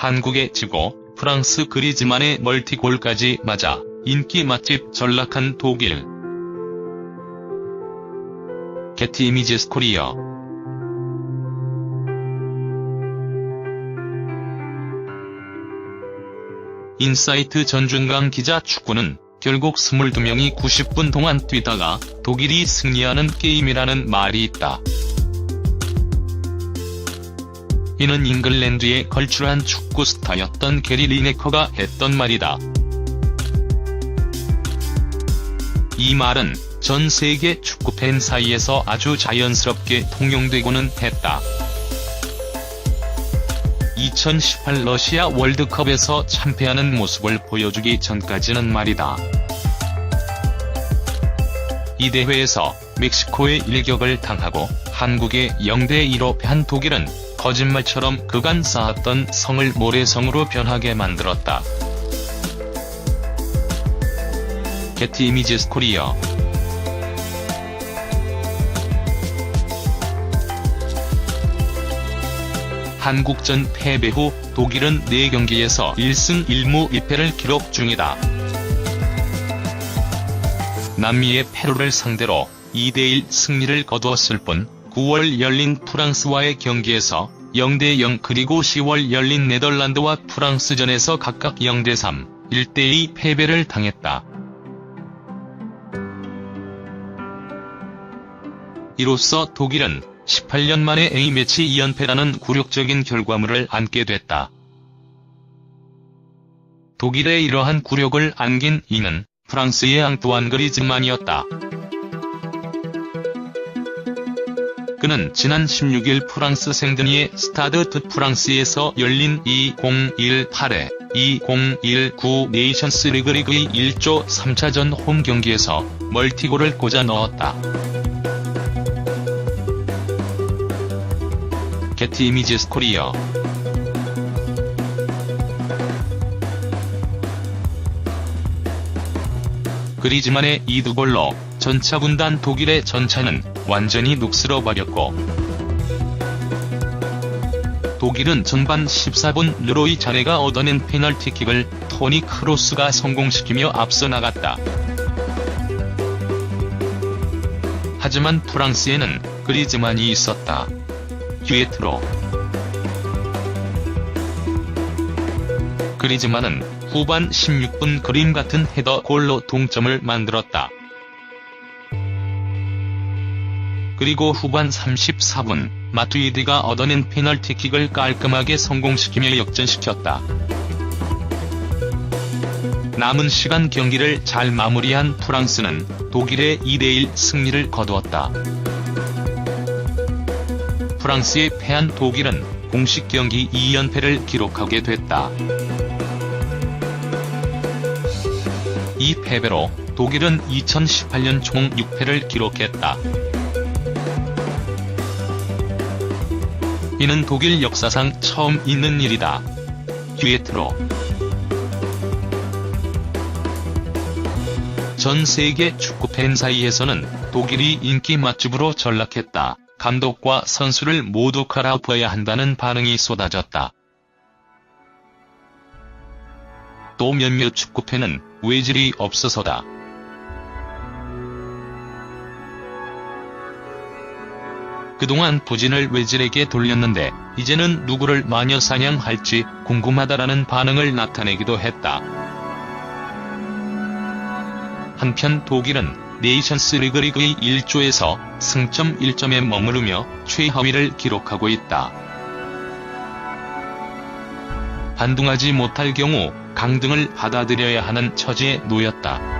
한국에 지고 프랑스 그리즈만의 멀티골까지 맞아 인기 맛집 전락한 독일. 게티 이미지스 코리아 인사이트 전준강 기자 축구는 결국 22명이 90분 동안 뛰다가 독일이 승리하는 게임이라는 말이 있다. 이는 잉글랜드의 걸출한 축구 스타였던 게리 리네커가 했던 말이다. 이 말은 전 세계 축구 팬 사이에서 아주 자연스럽게 통용되고는 했다. 2018 러시아 월드컵에서 참패하는 모습을 보여주기 전까지는 말이다. 이 대회에서 멕시코의 일격을 당하고 한국의 0대2로 패한 독일은 거짓말처럼 그간 쌓았던 성을 모래성으로 변하게 만들었다. 게티 이미지스 코리아 한국전 패배 후 독일은 4경기에서 1승 1무 1패를 기록 중이다. 남미의 페루를 상대로 2대1 승리를 거두었을 뿐 9월 열린 프랑스와의 경기에서 0대0 그리고 10월 열린 네덜란드와 프랑스전에서 각각 0대3, 1대2 패배를 당했다. 이로써 독일은 18년 만에 A매치 2연패라는 굴욕적인 결과물을 안게 됐다. 독일의 이러한 굴욕을 안긴 이는 프랑스의 앙뚜안 그리즈만이었다. 그는 지난 16일 프랑스 생드니의 스타드 드 프랑스에서 열린 2018회 2019 네이션스 리그 리그의 1조 3차전 홈 경기에서 멀티골을 꽂아 넣었다. 게티 이미지스 코리아 그리즈만의 이두 골로 전차 군단 독일의 전차는 완전히 녹슬어 버렸고 독일은 전반 14분 르로이 자네가 얻어낸 페널티킥을 토니 크로스가 성공시키며 앞서 나갔다. 하지만 프랑스에는 그리즈만이 있었다. 듀에트로 그리즈만은 후반 16분 그림 같은 헤더 골로 동점을 만들었다. 그리고 후반 34분 마투이디가 얻어낸 페널티킥을 깔끔하게 성공시키며 역전시켰다. 남은 시간 경기를 잘 마무리한 프랑스는 독일의 2대1 승리를 거두었다. 프랑스에 패한 독일은 공식 경기 2연패를 기록하게 됐다. 이 패배로 독일은 2018년 총 6패를 기록했다. 이는 독일 역사상 처음 있는 일이다. 듀에트로 전 세계 축구팬 사이에서는 독일이 인기 맛집으로 전락했다. 감독과 선수를 모두 갈아엎어야 한다는 반응이 쏟아졌다. 또 몇몇 축구팬은 외질이 없어서다. 그동안 부진을 외질에게 돌렸는데 이제는 누구를 마녀 사냥할지 궁금하다라는 반응을 나타내기도 했다. 한편 독일은 네이션스 리그 리그의 1조에서 승점 1점에 머무르며 최하위를 기록하고 있다. 반등하지 못할 경우 강등을 받아들여야 하는 처지에 놓였다.